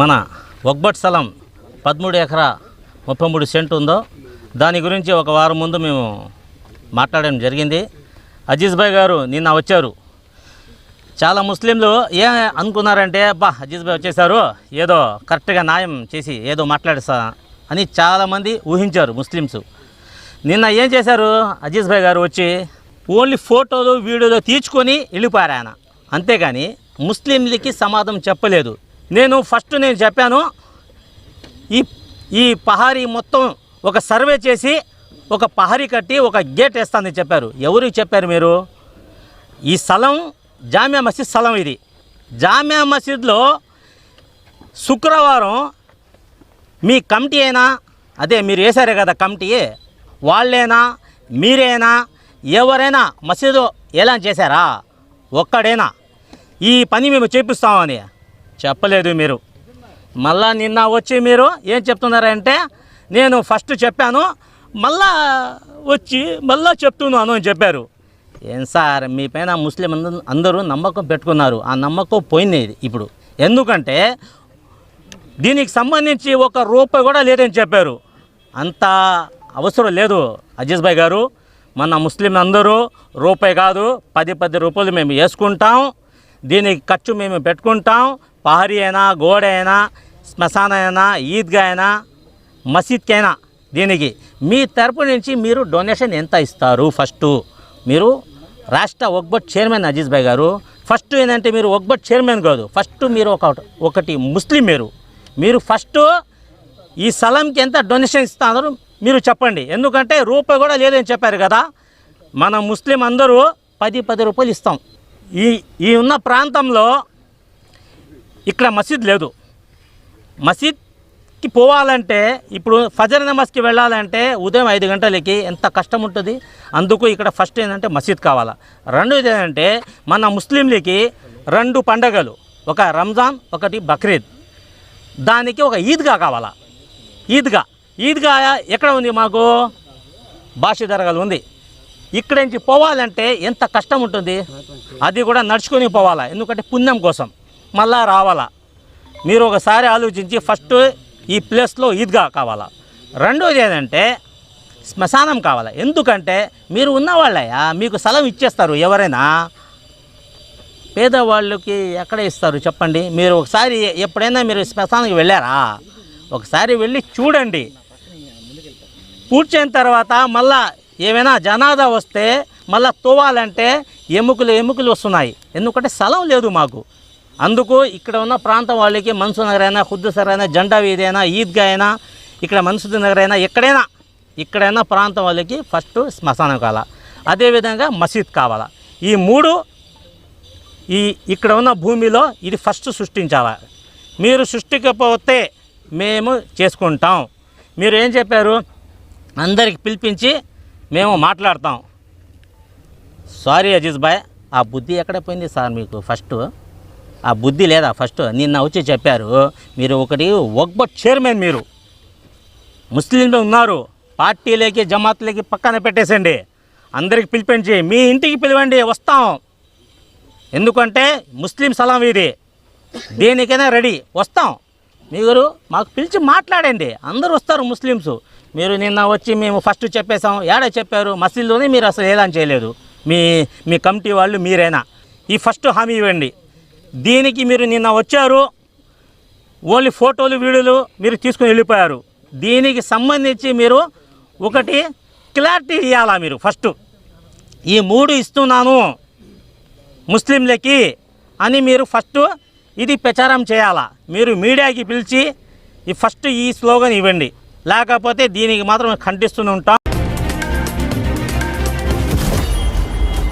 మన ఒగ్బట్ స్థలం పదమూడు ఎకరా ముప్పై మూడు సెంట్ ఉందో దాని గురించి ఒక వారం ముందు మేము మాట్లాడడం జరిగింది. అజీజ్ భాయ్ గారు నిన్న వచ్చారు. చాలా ముస్లింలు ఏ అనుకున్నారంటే అబ్బా అజీజ్ భాయ్ వచ్చేసారు ఏదో కరెక్ట్గా న్యాయం చేసి ఏదో మాట్లాడేస్తా అని చాలామంది ఊహించారు ముస్లిమ్స్ నిన్న ఏం చేశారు? అజీజ్ భాయ్ గారు వచ్చి ఓన్లీ ఫోటోలు వీడియోలు తీర్చుకొని వెళ్ళిపోయారు ఆయన. అంతేగాని ముస్లింలకి సమాధానం చెప్పలేదు. నేను ఫస్ట్ నేను చెప్పాను ఈ ఈ పహారీ మొత్తం ఒక సర్వే చేసి ఒక పహారీ కట్టి ఒక గేట్ వేస్తానని చెప్పారు. ఎవరికి చెప్పారు మీరు? ఈ స్థలం జామియా మసీద్ స్థలం ఇది. జామియా మసీద్లో శుక్రవారం మీ కమిటీ అయినా అదే మీరు వేశారే కదా కమిటీ వాళ్ళేనా మీరైనా ఎవరైనా మసీదు ఎలా చేశారా? ఒక్కడైనా. ఈ పని మేము చేపిస్తామని. చెప్పలేదు మీరు. మళ్ళా నిన్న వచ్చి మీరు ఏం చెప్తున్నారంటే నేను ఫస్ట్ చెప్పాను మళ్ళా వచ్చి మళ్ళా చెప్తున్నాను అని చెప్పారు. ఏం సార్ మీ పైన ముస్లిం అందరూ నమ్మకం పెట్టుకున్నారు. ఆ నమ్మకం పోయింది ఇప్పుడు. ఎందుకంటే దీనికి సంబంధించి ఒక రూపాయి కూడా లేదని చెప్పారు. అంత అవసరం లేదు అజీజ్ భాయ్ గారు. మన ముస్లిం అందరూ రూపాయి కాదు పది పది రూపాయలు మేము వేసుకుంటాం. దీనికి ఖర్చు మేము పెట్టుకుంటాం. పహరీ అయినా గోడ అయినా శ్మశాన అయినా ఈద్గా అయినా మసీద్కైనా దీనికి మీ తరపు నుంచి మీరు డొనేషన్ ఎంత ఇస్తారు? ఫస్ట్ మీరు రాష్ట్ర ఒక్బట్ చైర్మన్ అజీజ్ భాయ్ గారు ఫస్ట్ ఏంటంటే మీరు ఒక్బట్ చైర్మన్ కాదు ఫస్ట్ మీరు ఒక ఒకటి ముస్లిం మీరు. మీరు ఫస్ట్ ఈ స్థలంకి ఎంత డొనేషన్ ఇస్తున్నారు మీరు చెప్పండి. ఎందుకంటే రూపాయి కూడా లేదని చెప్పారు కదా. మన ముస్లిం అందరూ పది పది రూపాయలు ఇస్తాం. ఈ ఈ ఉన్న ప్రాంతంలో ఇక్కడ మసీద్ లేదు. మసీద్కి పోవాలంటే ఇప్పుడు ఫజర్ నమాజ్కి వెళ్ళాలంటే ఉదయం ఐదు గంటలకి ఎంత కష్టం ఉంటుంది. అందుకు ఇక్కడ ఫస్ట్ ఏంటంటే మసీద్ కావాలా. రెండోది ఏంటంటే మన ముస్లింలకి రెండు పండగలు ఒక రంజాన్ ఒకటి బక్రీద్. దానికి ఒక ఈద్గా కావాలా. ఈద్గా. ఈద్గా ఎక్కడ ఉంది మాకు? భాష దరగలు ఉంది. ఇక్కడి నుంచి పోవాలంటే ఎంత కష్టం ఉంటుంది. అది కూడా నడుచుకొని పోవాలా. ఎందుకంటే పుణ్యం కోసం. మళ్ళా రావాలా? మీరు ఒకసారి ఆలోచించి ఫస్ట్ ఈ ప్లేస్లో ఈద్గా కావాలా? రెండోది ఏంటంటే శ్మశానం కావాలా? ఎందుకంటే మీరు ఉన్నవాళ్ళయ్యా మీకు స్థలం ఇచ్చేస్తారు ఎవరైనా. పేదవాళ్ళకి ఎక్కడ ఇస్తారు చెప్పండి? మీరు ఒకసారి ఎప్పుడైనా మీరు శ్మశానానికి వెళ్ళారా? ఒకసారి వెళ్ళి చూడండి. పూడ్చిన తర్వాత మళ్ళా ఏమైనా జనాదా వస్తే మళ్ళా తోవాలంటే ఎముకలు ఎముకలు వస్తున్నాయి. ఎందుకంటే స్థలం లేదు మాకు. అందుకు ఇక్కడ ఉన్న ప్రాంతం వాళ్ళకి మన్సూర్ నగర్ అయినా ఖుద్దూసర్ అయినా జెండా వీధి అయినా ఈద్గా అయినా ఇక్కడ మన్సూర్ నగర్ అయినా ఎక్కడైనా ఇక్కడైనా ప్రాంతం వాళ్ళకి ఫస్ట్ శ్మశానం కావాలా. అదేవిధంగా మసీద్ కావాలా. ఈ మూడు ఈ ఇక్కడ ఉన్న భూమిలో ఇది ఫస్ట్ సృష్టించాలా. మీరు సృష్టికపోతే మేము చేసుకుంటాం. మీరు ఏం చెప్పారు? అందరికి పిలిపించి మేము మాట్లాడతాం. సారీ అజీజ్ బాయ్ ఆ బుద్ధి ఎక్కడ పోయింది సార్ మీకు ఫస్ట్? ఆ బుద్ధి లేదా ఫస్ట్? నిన్న వచ్చి చెప్పారు మీరు ఒకటి ఒక్బట్ చైర్మన్ మీరు. ముస్లింలు ఉన్నారు పార్టీలకి జమాత్లకి పక్కన పెట్టేసండి అందరికి పిలిపించి మీ ఇంటికి పిలవండి వస్తాం. ఎందుకంటే ముస్లిం సలాం ఇది. దేనికైనా రెడీ వస్తాం. మీరు మాకు పిలిచి మాట్లాడండి. అందరూ వస్తారు ముస్లిమ్స్ మీరు నిన్న వచ్చి మేము ఫస్ట్ చెప్పేసాం ఏడ చెప్పారు? మసీదులోనే మీరు అసలు ఏదని చేయలేదు. మీ మీ కమిటీ వాళ్ళు మీరైనా? ఈ ఫస్ట్ హామీ ఇవ్వండి. దీనికి మీరు నిన్న వచ్చారు. ఓన్లీ ఫోటోలు వీడియోలు మీరు తీసుకుని వెళ్ళిపోయారు. దీనికి సంబంధించి మీరు ఒకటి క్లారిటీ ఇవ్వాలా మీరు ఫస్ట్? ఈ మూడు ఇస్తున్నాను ముస్లింలకి అని మీరు ఫస్ట్ ఇది ప్రచారం చేయాలా? మీరు మీడియాకి పిలిచి ఈ ఫస్ట్ ఈ స్లోగన్ ఇవ్వండి. లేకపోతే దీనికి మాత్రం ఖండిస్తూనే ఉంటాం.